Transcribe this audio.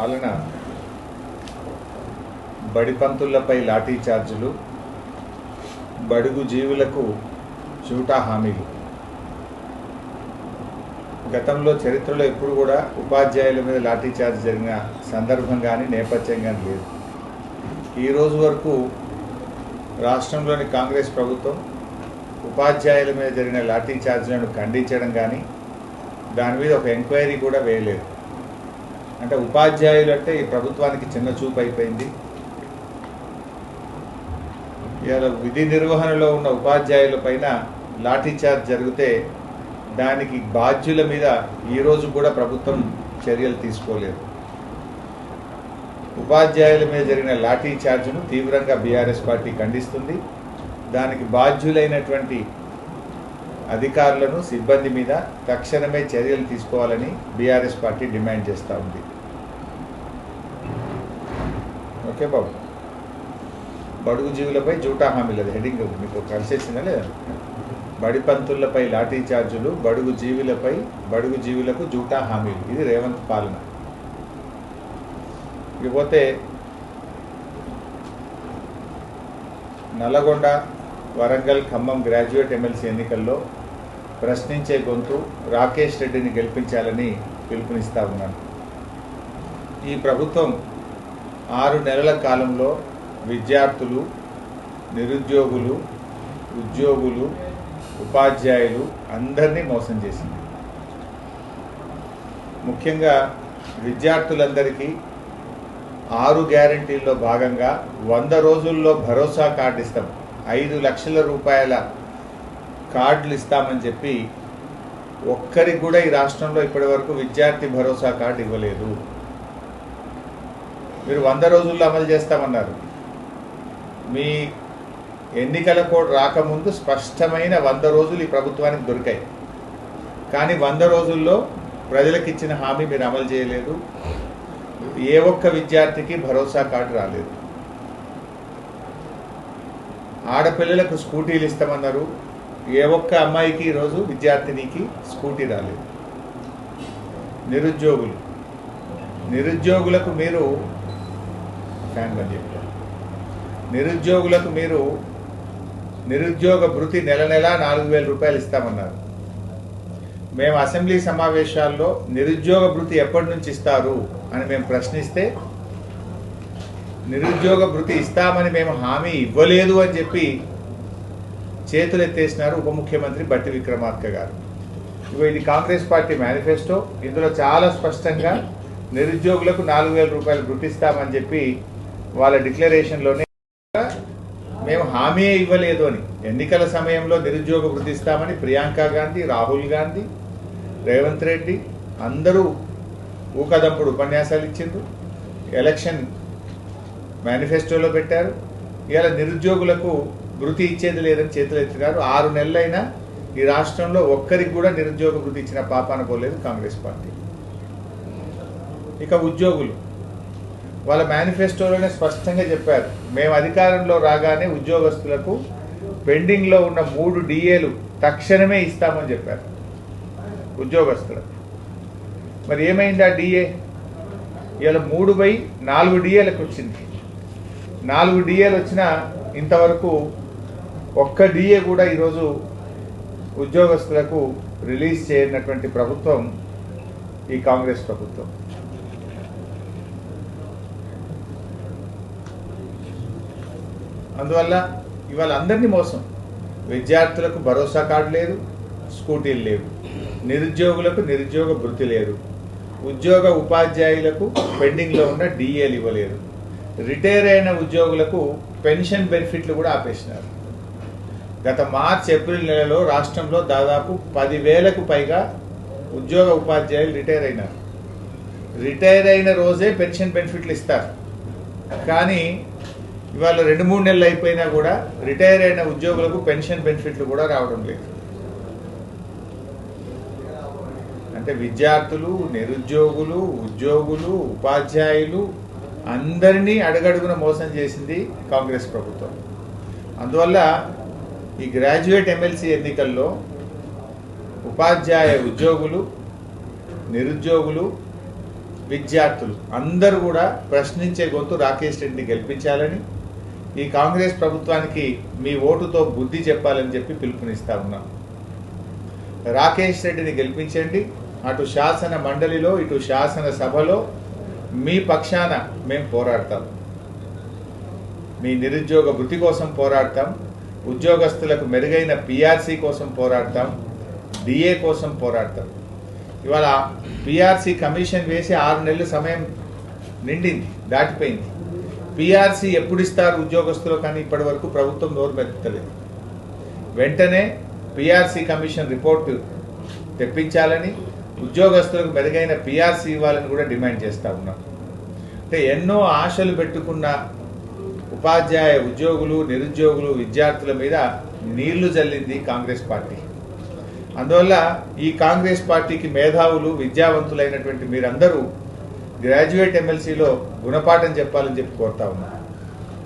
పాలన బడిపంతులపై లాఠీ ఛార్జీలు బడుగు జీవులకు చూటా హామీలు. గతంలో చరిత్రలో ఎప్పుడు కూడా ఉపాధ్యాయుల మీద లాఠీ చార్జ్ జరిగిన సందర్భం కానీ నేపథ్యం కానీ లేదు. ఈ రోజు వరకు రాష్ట్రంలోని కాంగ్రెస్ ప్రభుత్వం ఉపాధ్యాయుల మీద జరిగిన లాఠీ చార్జీలను ఖండించడం కానీ దాని మీద ఒక ఎంక్వైరీ కూడా వేయలేదు. అంటే ఉపాధ్యాయులు అంటే ఈ ప్రభుత్వానికి చిన్న చూపు అయిపోయింది. ఇలా విధి నిర్వహణలో ఉన్న ఉపాధ్యాయుల పైన లాఠీఛార్జ్ జరిగితే దానికి బాధ్యుల మీద ఈరోజు కూడా ప్రభుత్వం చర్యలు తీసుకోలేదు. ఉపాధ్యాయుల మీద జరిగిన లాఠీ ఛార్జ్ను తీవ్రంగా బీఆర్ఎస్ పార్టీ ఖండిస్తుంది. దానికి బాధ్యులైనటువంటి అధికారులను సిబ్బంది మీద తక్షణమే చర్యలు తీసుకోవాలని బీఆర్ఎస్ పార్టీ డిమాండ్ చేస్తూ ఉంది. ఓకే బాబు. బడుగు జీవులపై జూటా హామీలది హెడింగ్ మీకు కలిసేసిందా లేదా? బడిపంతులపై లాఠీ చార్జులు బడుగు జీవులపై బడుగు జీవులకు జూటా హామీలు ఇది రేవంత్ పాలన. ఇకపోతే నల్లగొండ వరంగల్ ఖమ్మం గ్రాడ్యుయేట్ ఎమ్మెల్సీ ఎన్నికల్లో ప్రశ్నించే గొంతు రాకేష్ రెడ్డిని గెలిపించాలని పిలుపునిస్తా ఉన్నాను. ఈ ప్రభుత్వం ఆరు నెలల కాలంలో విద్యార్థులు నిరుద్యోగులు ఉద్యోగులు ఉపాధ్యాయులు అందరినీ మోసం చేసింది. ముఖ్యంగా విద్యార్థులందరికీ ఆరు గ్యారంటీల్లో భాగంగా వంద రోజుల్లో భరోసా కార్డు ఇస్తాం. ఐదు లక్షల రూపాయల కార్డులు ఇస్తామని చెప్పి ఒక్కరికి కూడా ఈ రాష్ట్రంలో ఇప్పటివరకు విద్యార్థి భరోసా కార్డు ఇవ్వలేదు. మీరు వంద రోజుల్లో అమలు చేస్తామన్నారు. మీ ఎన్నికల కోడ్ రాకముందు స్పష్టమైన వంద రోజులు ఈ ప్రభుత్వానికి దొరికాయి. కానీ వంద రోజుల్లో ప్రజలకు ఇచ్చిన హామీ మీరు అమలు చేయలేదు. ఏ ఒక్క విద్యార్థికి భరోసా కార్డు రాలేదు. ఆడపిల్లలకు స్కూటీలు ఇస్తామన్నారు. ఏ ఒక్క అమ్మాయికి ఈరోజు విద్యార్థినికి స్కూటీ రాలేదు. నిరుద్యోగులు. నిరుద్యోగులకు మీరు ఫ్యాన్ చెప్పారు నిరుద్యోగులకు మీరు నిరుద్యోగ భృతి నెల నెల నాలుగు వేల రూపాయలు ఇస్తామన్నారు. మేము అసెంబ్లీ సమావేశాల్లో నిరుద్యోగ భృతి ఎప్పటి నుంచి ఇస్తారు అని మేము ప్రశ్నిస్తే నిరుద్యోగ భృతి ఇస్తామని మేము హామీ ఇవ్వలేదు అని చెప్పి చేతులు ఎత్తేసినారు ఉప ముఖ్యమంత్రి బట్టి విక్రమార్క గారు. ఇది కాంగ్రెస్ పార్టీ మేనిఫెస్టో. ఇందులో చాలా స్పష్టంగా నిరుద్యోగులకు నాలుగు వేల రూపాయలు గుర్తిస్తామని చెప్పి వాళ్ళ డిక్లరేషన్లోనే మేము హామీ ఇవ్వలేదు అని. ఎన్నికల సమయంలో నిరుద్యోగ వృద్ధిస్తామని ప్రియాంక గాంధీ రాహుల్ గాంధీ రేవంత్ రెడ్డి అందరూ ఊకదంపుడు ఉపన్యాసాలు ఇచ్చిండ్రు. ఎలక్షన్ మేనిఫెస్టోలో పెట్టారు. ఇలా నిరుద్యోగులకు వృత్తి ఇచ్చేది లేదని చేతులు ఎత్తున్నారు ఆరు నెలలైనా ఈ రాష్ట్రంలో ఒక్కరికి కూడా నిరుద్యోగ వృత్తి ఇచ్చిన పాపాన పోలేదు కాంగ్రెస్ పార్టీ. ఇక ఉద్యోగులు. వాళ్ళ మేనిఫెస్టోలోనే స్పష్టంగా చెప్పారు. మేము అధికారంలో రాగానే ఉద్యోగస్తులకు పెండింగ్లో ఉన్న మూడు డిఏలు తక్షణమే ఇస్తామని చెప్పారు ఉద్యోగస్తులకు. మరి ఏమైంది ఆ డిఏ? ఇవాళ మూడు బై నాలుగు డిఏలకు వచ్చింది నాలుగు డిఏలు వచ్చినా ఇంతవరకు ఒక్క డిఏ కూడా ఈరోజు ఉద్యోగస్తులకు రిలీజ్ చేయనటువంటి ప్రభుత్వం ఈ కాంగ్రెస్ ప్రభుత్వం. అందువల్ల ఇవాళ అందరినీ మోసం. విద్యార్థులకు భరోసా కార్డు లేదు స్కూటీలు లేవు. నిరుద్యోగులకు నిరుద్యోగ భృతి లేదు. ఉద్యోగ ఉపాధ్యాయులకు పెండింగ్లో ఉన్న డిఏలు ఇవ్వలేదు. రిటైర్ అయిన ఉద్యోగులకు పెన్షన్ బెనిఫిట్లు కూడా ఆపేసినారు. గత మార్చ్ ఏప్రిల్ నెలలో రాష్ట్రంలో దాదాపు పదివేలకు పైగా ఉద్యోగ ఉపాధ్యాయులు రిటైర్ అయినారు. రిటైర్ అయిన రోజే పెన్షన్ బెనిఫిట్లు ఇస్తారు. కానీ ఇవాళ రెండు మూడు నెలలు అయిపోయినా కూడా రిటైర్ అయిన ఉద్యోగులకు పెన్షన్ బెనిఫిట్లు కూడా రావడం లేదు. అంటే విద్యార్థులు నిరుద్యోగులు ఉద్యోగులు ఉపాధ్యాయులు అందరినీ అడుగడుగున మోసం చేసింది కాంగ్రెస్ ప్రభుత్వం. అందువల్ల ఈ గ్రాడ్యుయేట్ ఎమ్మెల్సీ ఎన్నికల్లో ఉపాధ్యాయ ఉద్యోగులు నిరుద్యోగులు విద్యార్థులు అందరూ కూడా ప్రశ్నించే గొంతు రాకేష్ రెడ్డిని గెలిపించాలని ఈ కాంగ్రెస్ ప్రభుత్వానికి మీ ఓటుతో బుద్ధి చెప్పాలని చెప్పి పిలుపునిస్తా ఉన్నాం. రాకేష్ రెడ్డిని గెలిపించండి. అటు శాసన మండలిలో ఇటు శాసన సభలో మీ పక్షాన మేము పోరాడతాం. మీ నిరుద్యోగ వృత్తి కోసం పోరాడతాం. ఉద్యోగస్తులకు మెరుగైన పిఆర్సీ కోసం పోరాడతాం డిఏ కోసం పోరాడతాం. ఇవాళ పిఆర్సీ కమిషన్ వేసి ఆరు నెలల సమయం నిండింది దాటిపోయింది. పిఆర్సీ ఎప్పుడు ఇస్తారు ఉద్యోగస్తులు కానీ ఇప్పటి వరకు ప్రభుత్వం నోరు మెత్తలేదు. వెంటనే పిఆర్సీ కమిషన్ రిపోర్టు తెప్పించాలని ఉద్యోగస్తులకు మెరుగైన పిఆర్సీ ఇవ్వాలని కూడా డిమాండ్ చేస్తా ఉన్నాం. అంటే ఎన్నో ఆశలు పెట్టుకున్న ఉపాధ్యాయ ఉద్యోగులు నిరుద్యోగులు విద్యార్థుల మీద నీళ్ళు జల్లింది కాంగ్రెస్ పార్టీ. అందువల్ల ఈ కాంగ్రెస్ పార్టీకి మేధావులు విద్యావంతులైనటువంటి మీరందరూ గ్రాడ్యుయేట్ ఎమ్మెల్సీలో గుణపాఠం చెప్పాలని చెప్పి కోరుతా ఉన్నాను